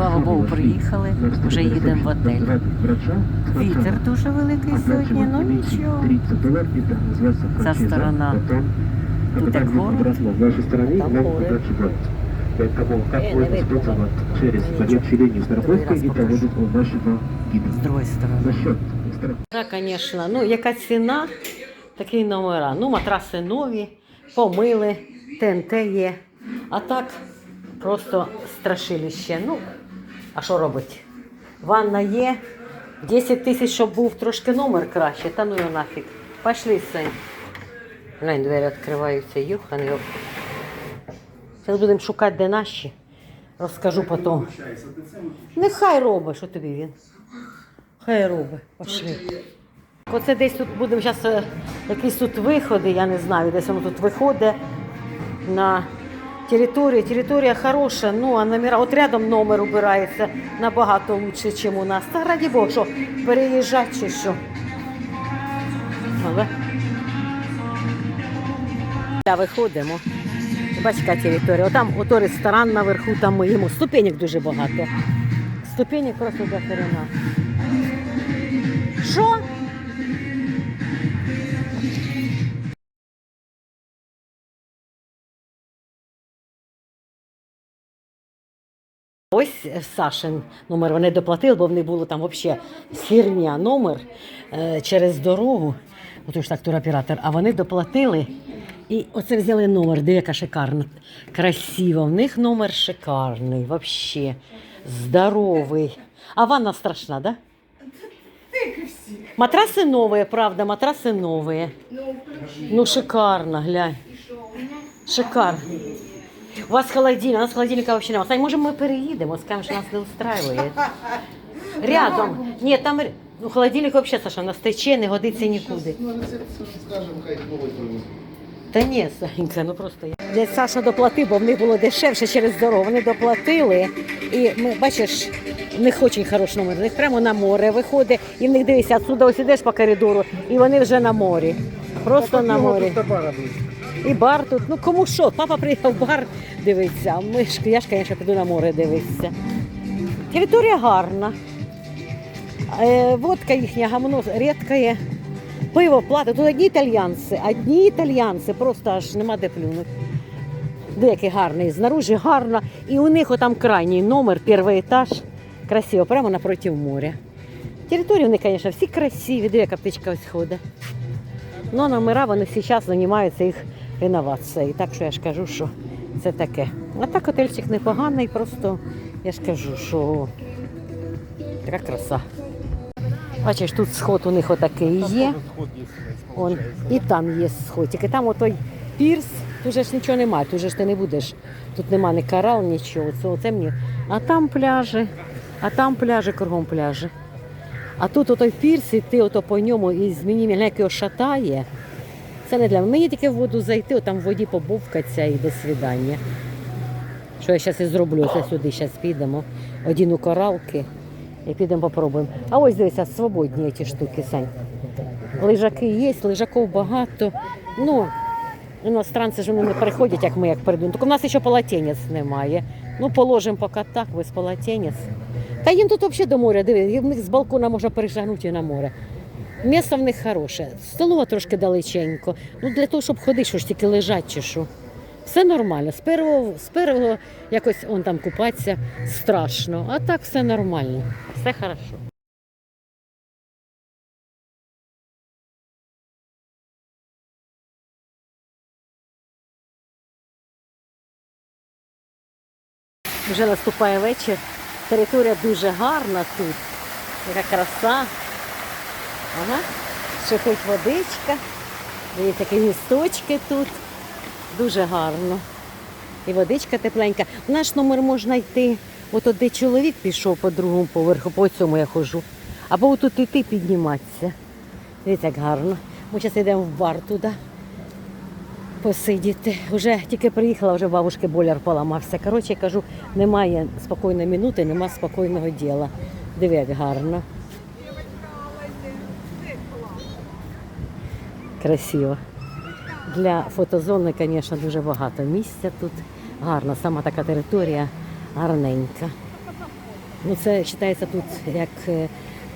Слава Богу, приїхали, вже їдемо в отель. Вітер дуже великий сьогодні, ну нічого. Ця сторона. Тут як город, В там город. Поэтому как можно через линию страховки и гида. За счет звісно, ну яка ціна, такі номера. Ну, матраси нові, помили, ТНТ є. А так просто страшилище. Ну, а що робить? Ванна є, 10 тисяч, щоб був трошки номер краще, та ну його нафіг. Пішли, Сень. Глянь, двері відкриваються, юхан. Зараз будемо шукати, де наші. Розкажу потім. Нехай робить, що тобі він. Хай робить, пошли. Оце десь тут будемо зараз якісь тут виходи, я не знаю, десь воно тут виходить на територію. Територія хороша, ну а номера, от рядом номер убирається набагато лучше, ніж у нас. Та раді Бога, що переїжджати чи що. Але... Та виходимо. Бачиш, яка територія. Отам ото ресторан наверху, там ми їмо. Ступенек дуже багато. Ступенек просто до хрена. Ось Сашин номер вони доплатили, бо в них було там взагалі херня номер е, через дорогу. Отож так туроператор. А вони доплатили і оце взяли номер. Диви, яка шикарна. Красиво. В них номер шикарний, взагалі. Здоровий. А ванна страшна, да? Матраси новые, правда, матраси новые. Ну, шикарно, глянь. Шикарно. У вас холодильник, у нас холодильника вообще немає. Може ми переїдемо, скажемо, що нас не устраює. Рядом. Ні, там ну, холодильник вообще, Саша, у нас тече, не годиться нікуди. Ну, рецепт, скажем, хай новий привезуть. Та ні, Санька, ну просто я. Дядь Саша доплатив, бо в них було дешевше через дорогу. Вони доплатили. І ми, бачиш, в них дуже хороший номер. В них прямо на море виходить, і в них дивися, отсюди ось ідеш по коридору, і вони вже на морі. Просто на морі. Тут близько. І бар тут. Ну кому що? Папа приїхав в бар дивиться. а Ми ж, я ж, звісно, піду на море дивитися. Територія гарна. Е, водка їхня гамно рідкає. Пиво платить. Тут одні італьянці, одні італьянці, просто аж нема де плюнути. Деякий гарний, знаружи гарно. І у них отам крайній номер, перший етаж. Красиво, прямо напроти моря. Території вони, звісно, всі красиві, де яка птичка ось ходить. Ну, номера вони зараз займаються їх реновацією. Так що я ж кажу, що це таке. А так отельчик непоганий, просто я ж кажу, що така краса. Бачиш, тут сход у них отакий є. Он, і там є сход. Тільки там отой пірс, тут же ж нічого немає, тут же ж ти не будеш. Тут нема ні карал, нічого. Це, оце мені. А там пляжі, а там пляжі, кругом пляжі. А тут отой пірс, і ти ото по ньому і як його шатає. Це не для мене. Мені тільки в воду зайти, отам в воді побовкатися і до свидання. Що я зараз і зроблю, це сюди зараз підемо. Одіну коралки і підемо попробуємо. А ось дивися, свободні ці штуки, Сань. Лежаки є, лежаків багато. Ну, іностранці ж вони не приходять, як ми як прийдемо. Тільки в нас ще полотенець немає. Ну, положимо поки так, без полотенець. Та їм тут взагалі до моря, диви, них з балкона можна перешагнути на море. Місто в них хороше. Столова трошки далеченько. Ну, для того, щоб ходити, що ж тільки лежать чи що. Все нормально. З першого, з першого якось он там купатися страшно, а так все нормально. Все хорошо. Вже наступає вечір. Територія дуже гарна тут. Яка краса. Ага. Шипить водичка. Дивіться, які місточки тут. Дуже гарно. І водичка тепленька. В наш номер можна йти. От де чоловік пішов по другому поверху, по цьому я ходжу. Або тут йти підніматися. Дивіться, як гарно. Ми зараз йдемо в бар туди посидіти. Вже тільки приїхала, вже бабушки боляр поламався. Коротше, я кажу, немає спокійної минути, немає спокійного діла. Диви, як гарно. Красиво. Для фотозони, звісно, дуже багато місця тут. Гарно, сама така територія гарненька. Ну, це вважається тут як е,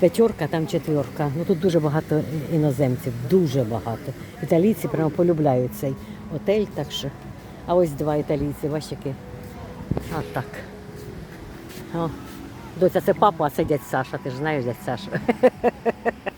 п'ятерка, там четверка. Ну тут дуже багато іноземців, дуже багато. Італійці прямо полюбляють цей отель, так що. А ось два італійці, бачите. А так. О. Доця, це папа, а це дядь Саша. Ти ж знаєш дядь Саша.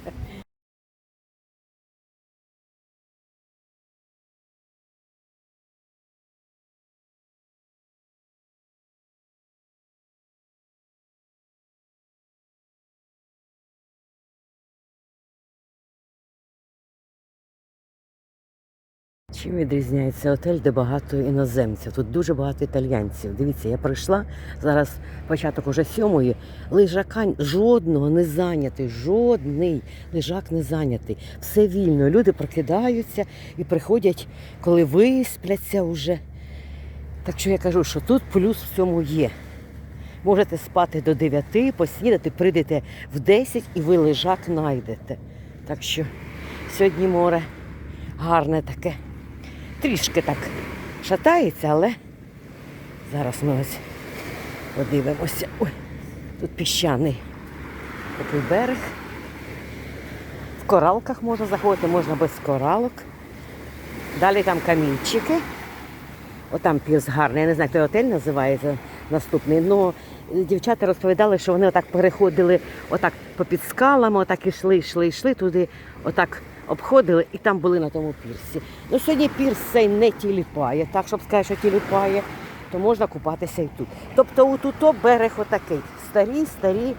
Чим відрізняється отель, де багато іноземців? Тут дуже багато італійців. Дивіться, я прийшла зараз початок уже сьомої. Лежака жодного не зайнятий, жодний лежак не зайнятий. Все вільно. Люди прокидаються і приходять, коли виспляться вже. Так що я кажу, що тут плюс в цьому є. Можете спати до 9, поснідати, прийдете в 10 і ви лежак знайдете. Так що сьогодні море гарне таке. Трішки так шатається, але зараз ми ось подивимося. Ой, тут піщаний такий берег. В коралках можна заходити, можна без коралок. Далі там камінчики. Отам пірс гарний. Я не знаю, той отель називається наступний. Ну, дівчата розповідали, що вони отак переходили отак попід скалами, отак ішли, йшли, йшли туди, отак обходили і там були на тому пірсі. Ну, сьогодні пірс цей не тіліпає, так, щоб сказати, що тіліпає, то можна купатися і тут. Тобто у тут берег отакий. Старі, старі,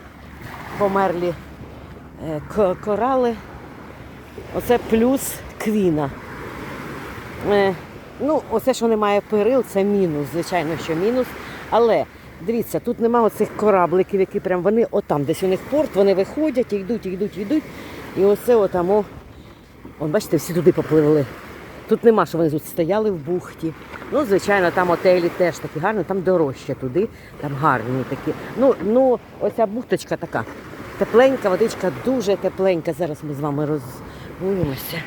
померлі е, корали. Оце плюс квіна. Е, ну, оце, що немає перил, це мінус, звичайно, що мінус. Але дивіться, тут немає оцих корабликів, які прям вони отам, десь у них порт, вони виходять, йдуть, йдуть, йдуть. І оце отамо, от бачите, всі туди попливли. Тут нема, що вони тут стояли в бухті. Ну, звичайно, там отелі теж такі гарні, там дорожче туди, там гарні такі. Ну, ну оця бухточка така. Тепленька, водичка дуже тепленька. Зараз ми з вами розбуємося.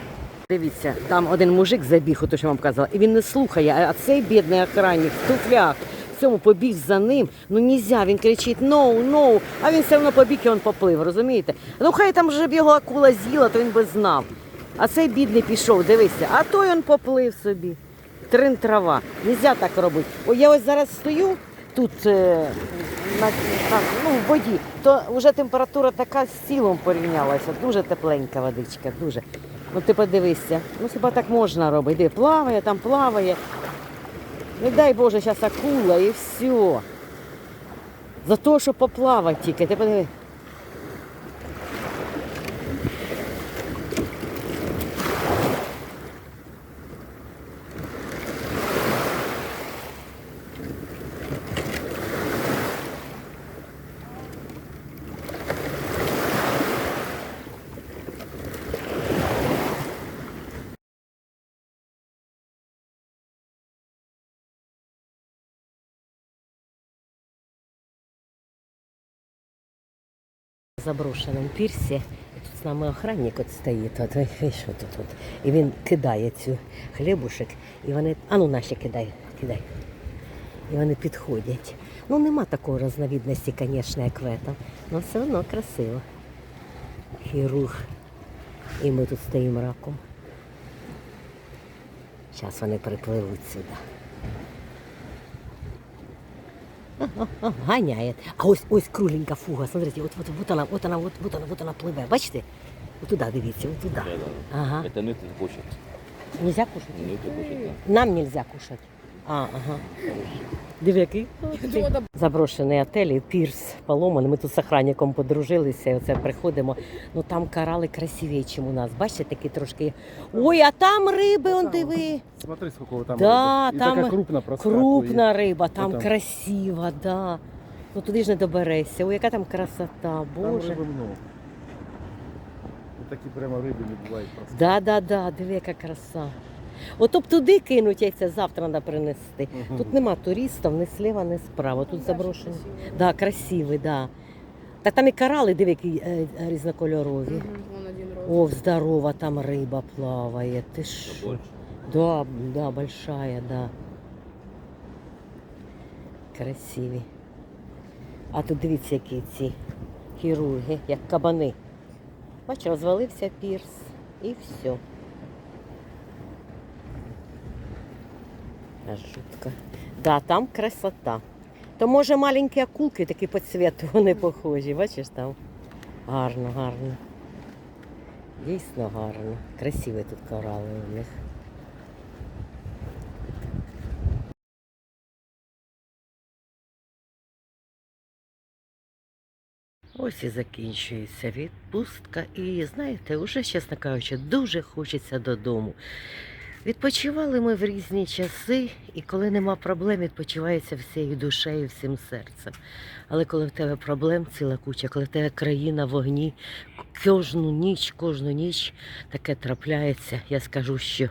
Дивіться, там один мужик забіг, ото що вам казала, і він не слухає, а цей бідний охранник в туфлях. В цьому побіг за ним. Ну нельзя, він кричить «no, no», а він все одно побіг і він поплив, розумієте? Ну хай там вже б його акула з'їла, то він би знав. А цей бідний пішов, дивися, а той він поплив собі. Трин трава. Нельзя так робити. О, я ось зараз стою тут е, на, на, ну, в воді, то вже температура така з тілом порівнялася. Дуже тепленька водичка, дуже. Ну ти подивися, ну хіба так можна робити? Де плаває, там плаває. Не дай Боже, зараз акула і все. За те, що поплавати тільки. Ти подиви. заброшеному пірсі. Тут з нами охранник от стоїть, от, і що тут, от. І він кидає цю хлібушек, і вони, а ну наші кидай, кидай. І вони підходять. Ну нема такої розновідності, звісно, як в этом, але все одно красиво. Хірург. І ми тут стоїмо раком. Зараз вони припливуть сюди О, гоняет. А ось ось кругленька фуга. Смотрите, от, от, от вона, от вона, от, от вона, от вона пливе. Бачите? От туди дивіться, от туди. Да, да. Ага. Это нытый кушать. Нельзя кушать? Нытый кушать, да. Нам нельзя кушать. А, ага. Диви, який заброшений отель, і пірс поломаний. Ми тут з охранником подружилися, і оце приходимо. Ну там корали красиві, ніж у нас. Бачите, такі трошки. Ой, а там риби, он диви. Смотри, сколько вот там. Да, рыбы. И там такая крупно проскакивает. Крупна риба, там Отам. красива, да. Ну туди ж не доберешся. Ой, яка там красота, Там Боже. рыбы много. И такие прямо рыбы не бывает просто. Да, да, да, диви, яка краса. Ото б туди кинуть яйця, завтра треба принести. Тут нема туристів ні сліва, ні справа. Тут заброшені. Да, красивий, да. Так там і корали, диви, які е, е, різнокольорові. О, здорова, там риба плаває. Ти що? Да, да, большая, да. Красиві. А тут дивіться, які ці хірурги, як кабани. Бач, розвалився пірс і все. Жутко. Да, там красота. То може маленькі акулки, такі по цвету вони похожі. Бачиш там? Гарно, гарно. Дійсно гарно. Красиві тут корали у них. Ось і закінчується відпустка. І знаєте, уже, чесно кажучи, дуже хочеться додому. Відпочивали ми в різні часи, і коли нема проблем, відпочивається всією душею, всім серцем. Але коли в тебе проблем ціла куча, коли в тебе країна в вогні, кожну ніч, кожну ніч таке трапляється, я скажу, що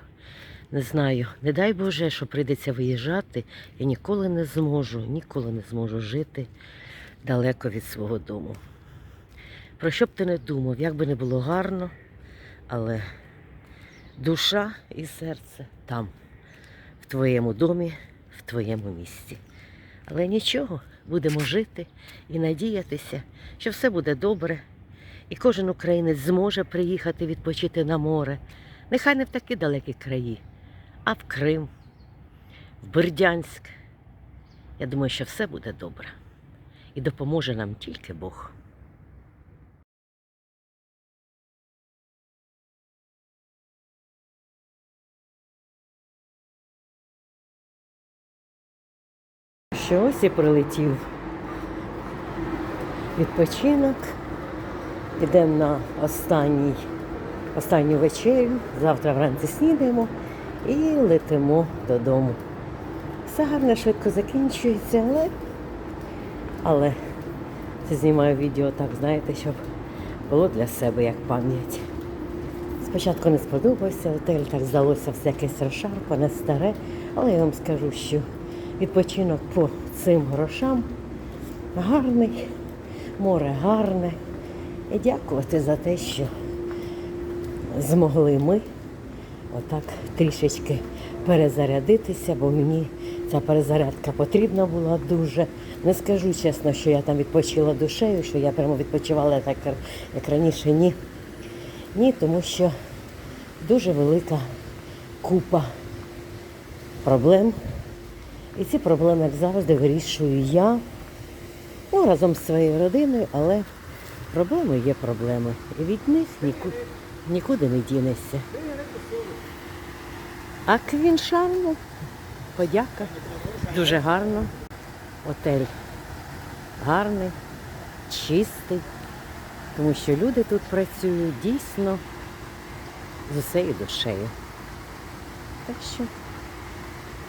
не знаю, не дай Боже, що прийдеться виїжджати, я ніколи не зможу, ніколи не зможу жити далеко від свого дому. Про що б ти не думав, як би не було гарно, але душа і серце там, в твоєму домі, в твоєму місті. Але нічого, будемо жити і надіятися, що все буде добре, і кожен українець зможе приїхати відпочити на море. Нехай не в такі далекі краї, а в Крим, в Бердянськ. Я думаю, що все буде добре. І допоможе нам тільки Бог. Що ось і прилетів відпочинок. Йдемо на останній, останню вечерю. Завтра вранці снідаємо і летимо додому. Все гарно швидко закінчується, але, але це знімаю відео так, знаєте, щоб було для себе як пам'ять. Спочатку не сподобався готель, так здалося все якесь розшарпане, старе, але я вам скажу, що відпочинок по цим грошам гарний, море гарне. І дякувати за те, що змогли ми отак трішечки перезарядитися, бо мені ця перезарядка потрібна була дуже. Не скажу чесно, що я там відпочила душею, що я прямо відпочивала так, як раніше. Ні. Ні, тому що дуже велика купа проблем. І ці проблеми, як завжди, вирішую я ну, разом з своєю родиною, але проблеми є проблеми. І від них нікуди, нікуди не дінешся. А Квіншану, подяка. Дуже гарно. Отель гарний, чистий, тому що люди тут працюють дійсно з усією душею. Так що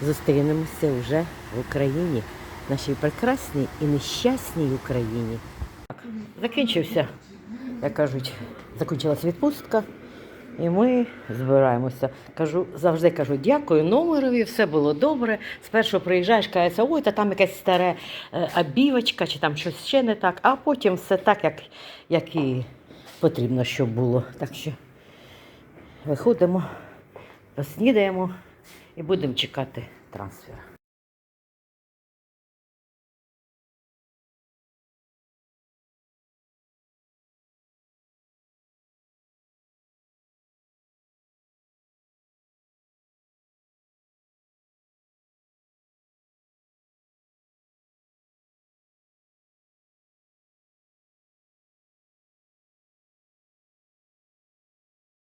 зустрінемося вже в Україні, нашій прекрасній і нещасній Україні. Закінчився, як кажуть, закінчилась відпустка. І ми збираємося. Кажу, завжди кажу, дякую номерові, все було добре. Спершу приїжджаєш, кажеться, ой, та там якась стара е, обівочка, чи там щось ще не так, а потім все так, як, як і потрібно, щоб було. Так що виходимо, поснідаємо і будемо чекати трансфер.